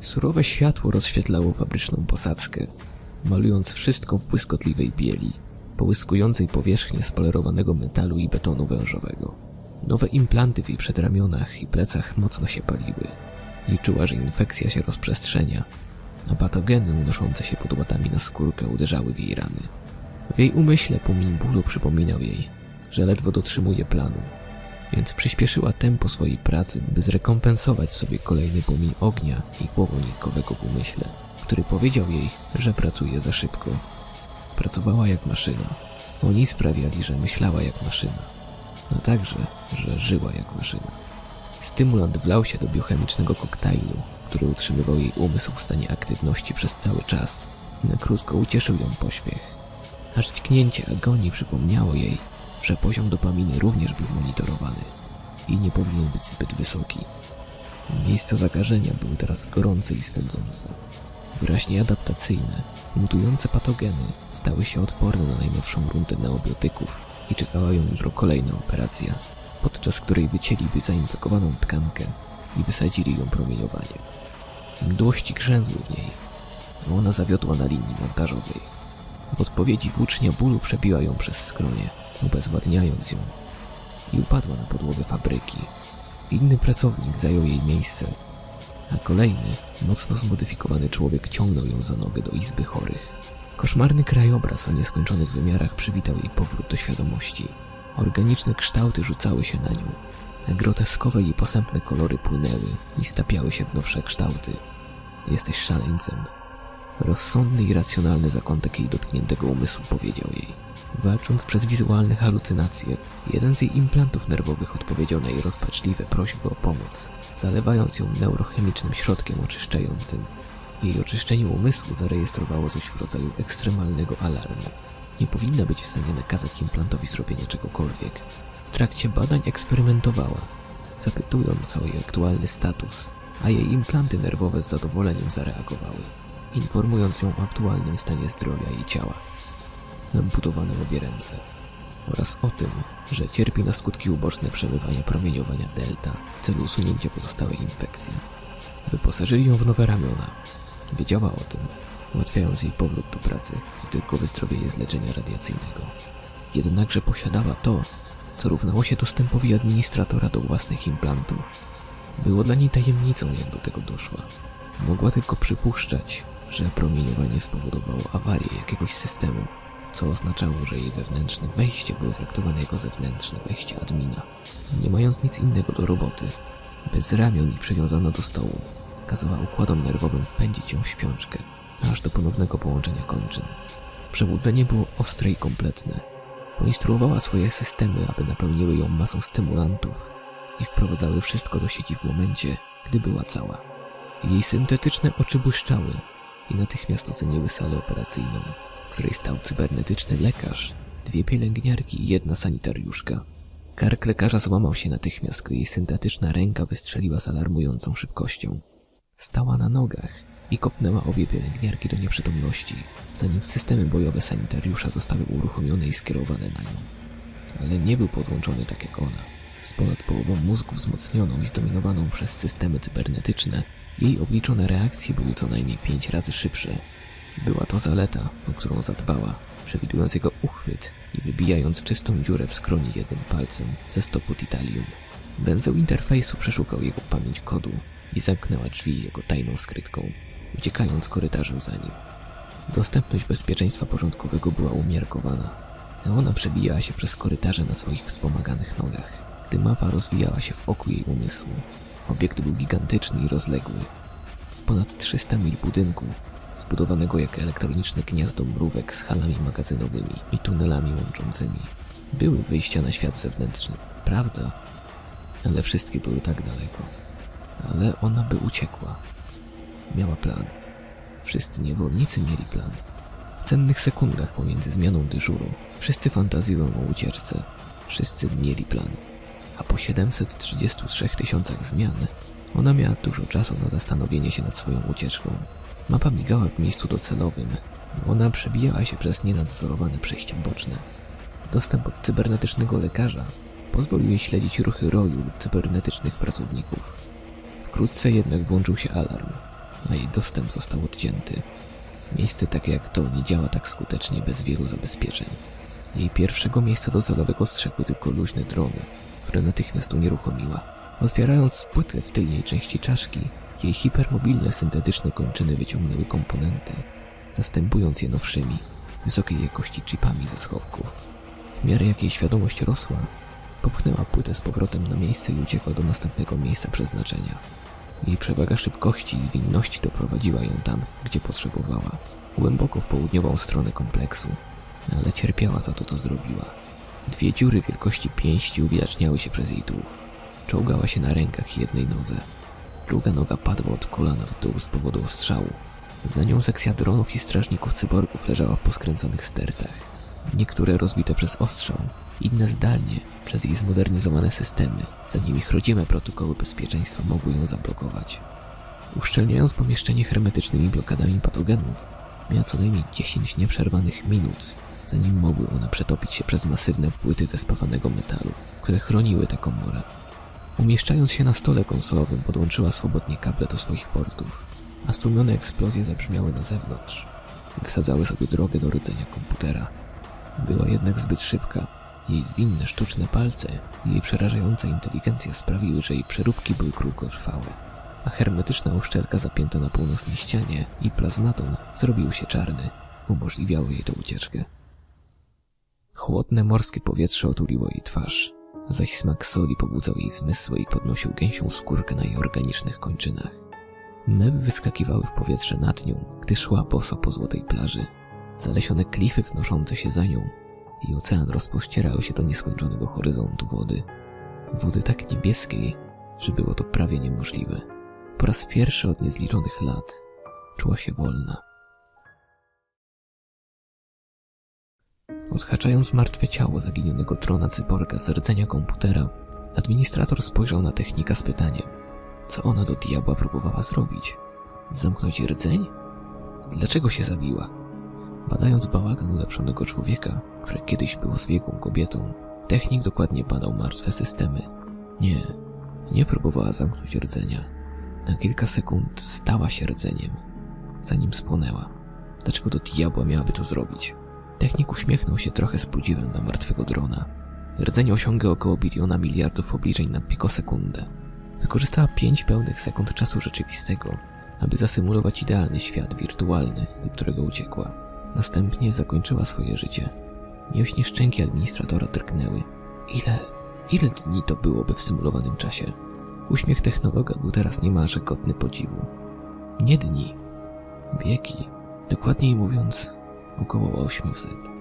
Surowe światło rozświetlało fabryczną posadzkę, malując wszystko w błyskotliwej bieli, połyskującej powierzchnię spolerowanego metalu i betonu wężowego. Nowe implanty w jej przedramionach i plecach mocno się paliły. I czuła, że infekcja się rozprzestrzenia, a patogeny unoszące się pod łatami na skórkę uderzały w jej rany. W jej umyśle płomień bólu przypominał jej, że ledwo dotrzymuje planu, więc przyspieszyła tempo swojej pracy, by zrekompensować sobie kolejny płomień ognia i nitkowego w umyśle, który powiedział jej, że pracuje za szybko. Pracowała jak maszyna. Oni sprawiali, że myślała jak maszyna, a także, że żyła jak maszyna. Stymulant wlał się do biochemicznego koktajlu, który utrzymywał jej umysł w stanie aktywności przez cały czas i na krótko ucieszył ją pośpiech. Aż dźgnięcie agonii przypomniało jej, że poziom dopaminy również był monitorowany i nie powinien być zbyt wysoki. Miejsca zakażenia były teraz gorące i swędzące. Wyraźnie adaptacyjne, mutujące patogeny stały się odporne na najnowszą rundę neobiotyków i czekała ją jutro kolejna operacja, podczas której wycięliby zainfekowaną tkankę i wysadzili ją promieniowaniem. Mdłości grzęzły w niej, a ona zawiodła na linii montażowej. W odpowiedzi włócznia bólu przebiła ją przez skronie, ubezwładniając ją i upadła na podłogę fabryki. Inny pracownik zajął jej miejsce, a kolejny, mocno zmodyfikowany człowiek ciągnął ją za nogę do izby chorych. Koszmarny krajobraz o nieskończonych wymiarach przywitał jej powrót do świadomości. Organiczne kształty rzucały się na nią, groteskowe i posępne kolory płynęły i stapiały się w nowsze kształty. Jesteś szaleńcem. Rozsądny i racjonalny zakątek jej dotkniętego umysłu powiedział jej. Walcząc przez wizualne halucynacje, jeden z jej implantów nerwowych odpowiedział na jej rozpaczliwe prośby o pomoc, zalewając ją neurochemicznym środkiem oczyszczającym. Jej oczyszczenie umysłu zarejestrowało coś w rodzaju ekstremalnego alarmu. Nie powinna być w stanie nakazać implantowi zrobienia czegokolwiek. W trakcie badań eksperymentowała, zapytując o jej aktualny status, a jej implanty nerwowe z zadowoleniem zareagowały, informując ją o aktualnym stanie zdrowia jej ciała amputowane obie ręce oraz o tym, że cierpi na skutki uboczne przemywania promieniowania delta w celu usunięcia pozostałej infekcji. Wyposażyli ją w nowe ramiona. Wiedziała o tym, ułatwiając jej powrót do pracy, gdy tylko wyzdrowieje z leczenia radiacyjnego. Jednakże posiadała to, co równało się dostępowi administratora do własnych implantów. Było dla niej tajemnicą, jak do tego doszła. Mogła tylko przypuszczać, że promieniowanie spowodowało awarię jakiegoś systemu, co oznaczało, że jej wewnętrzne wejście było traktowane jako zewnętrzne wejście admina. Nie mając nic innego do roboty, bez ramion i przywiązana do stołu, kazała układom nerwowym wpędzić ją w śpiączkę, aż do ponownego połączenia kończyn. Przebudzenie było ostre i kompletne. Poinstruowała swoje systemy, aby napełniły ją masą stymulantów i wprowadzały wszystko do sieci w momencie, gdy była cała. Jej syntetyczne oczy błyszczały i natychmiast oceniły salę operacyjną w której stał cybernetyczny lekarz, dwie pielęgniarki i jedna sanitariuszka. Kark lekarza złamał się natychmiast, gdy jej syntetyczna ręka wystrzeliła z alarmującą szybkością. Stała na nogach i kopnęła obie pielęgniarki do nieprzytomności, zanim systemy bojowe sanitariusza zostały uruchomione i skierowane na nią. Ale nie był podłączony tak jak ona. Z ponad połową mózgu wzmocnioną i zdominowaną przez systemy cybernetyczne, jej obliczone reakcje były co najmniej pięć razy szybsze była to zaleta, o którą zadbała, przewidując jego uchwyt i wybijając czystą dziurę w skroni jednym palcem ze stopu titalium. Węzeł interfejsu przeszukał jego pamięć kodu i zamknęła drzwi jego tajną skrytką, uciekając korytarzem za nim. Dostępność bezpieczeństwa porządkowego była umiarkowana, a ona przebijała się przez korytarze na swoich wspomaganych nogach, gdy mapa rozwijała się w oku jej umysłu. Obiekt był gigantyczny i rozległy. Ponad 300 mil budynku zbudowanego jak elektroniczne gniazdo mrówek z halami magazynowymi i tunelami łączącymi. Były wyjścia na świat zewnętrzny, prawda? Ale wszystkie były tak daleko. Ale ona by uciekła. Miała plan. Wszyscy niewolnicy mieli plan. W cennych sekundach pomiędzy zmianą dyżuru wszyscy fantazjują o ucieczce. Wszyscy mieli plan. A po 733 tysiącach zmian ona miała dużo czasu na zastanowienie się nad swoją ucieczką. Mapa migała w miejscu docelowym. Ona przebijała się przez nienadzorowane przejścia boczne. Dostęp od cybernetycznego lekarza pozwolił jej śledzić ruchy roju lub cybernetycznych pracowników. Wkrótce jednak włączył się alarm, a jej dostęp został odcięty. Miejsce takie jak to nie działa tak skutecznie bez wielu zabezpieczeń. Jej pierwszego miejsca docelowego strzegły tylko luźne drony, które natychmiast unieruchomiła. Otwierając płytę w tylnej części czaszki, jej hipermobilne syntetyczne kończyny wyciągnęły komponenty, zastępując je nowszymi, wysokiej jakości chipami ze schowków. W miarę jak jej świadomość rosła, popchnęła płytę z powrotem na miejsce i uciekła do następnego miejsca przeznaczenia. Jej przewaga szybkości i zwinności doprowadziła ją tam, gdzie potrzebowała. Głęboko w południową stronę kompleksu, ale cierpiała za to, co zrobiła. Dwie dziury wielkości pięści uwidaczniały się przez jej tułów. Czołgała się na rękach jednej nodze. Druga noga padła od kolana w dół z powodu ostrzału. Za nią sekcja dronów i strażników cyborgów leżała w poskręconych stertach. Niektóre rozbite przez ostrzał, inne zdalnie przez jej zmodernizowane systemy, zanim ich rodzime protokoły bezpieczeństwa mogły ją zablokować. Uszczelniając pomieszczenie hermetycznymi blokadami patogenów, miała co najmniej 10 nieprzerwanych minut, zanim mogły one przetopić się przez masywne płyty ze spawanego metalu, które chroniły tę komorę. Umieszczając się na stole konsolowym, podłączyła swobodnie kable do swoich portów, a stłumione eksplozje zabrzmiały na zewnątrz. Wysadzały sobie drogę do rdzenia komputera. Była jednak zbyt szybka. Jej zwinne, sztuczne palce i jej przerażająca inteligencja sprawiły, że jej przeróbki były krótkotrwałe, a hermetyczna uszczelka zapięta na północnej ścianie i plazmaton zrobił się czarny. Umożliwiało jej to ucieczkę. Chłodne morskie powietrze otuliło jej twarz, zaś smak soli pobudzał jej zmysły i podnosił gęsią skórkę na jej organicznych kończynach. Mewy wyskakiwały w powietrze nad nią, gdy szła boso po złotej plaży. Zalesione klify wznoszące się za nią i ocean rozpościerały się do nieskończonego horyzontu wody. Wody tak niebieskiej, że było to prawie niemożliwe. Po raz pierwszy od niezliczonych lat czuła się wolna. Odhaczając martwe ciało zaginionego trona cyborga z rdzenia komputera, administrator spojrzał na technika z pytaniem, co ona do diabła próbowała zrobić? Zamknąć rdzeń? Dlaczego się zabiła? Badając bałagan ulepszonego człowieka, który kiedyś był zbiegłą kobietą, technik dokładnie badał martwe systemy. Nie, nie próbowała zamknąć rdzenia. Na kilka sekund stała się rdzeniem, zanim spłonęła. Dlaczego do diabła miałaby to zrobić? Technik uśmiechnął się trochę z podziwem na martwego drona. Rdzenie osiąga około biliona miliardów obliczeń na pikosekundę. Wykorzystała pięć pełnych sekund czasu rzeczywistego, aby zasymulować idealny świat wirtualny, do którego uciekła. Następnie zakończyła swoje życie. Mięśnie szczęki administratora drgnęły. Ile, ile dni to byłoby w symulowanym czasie? Uśmiech technologa był teraz niemalże godny podziwu. Nie dni, wieki. Dokładniej mówiąc, około 800.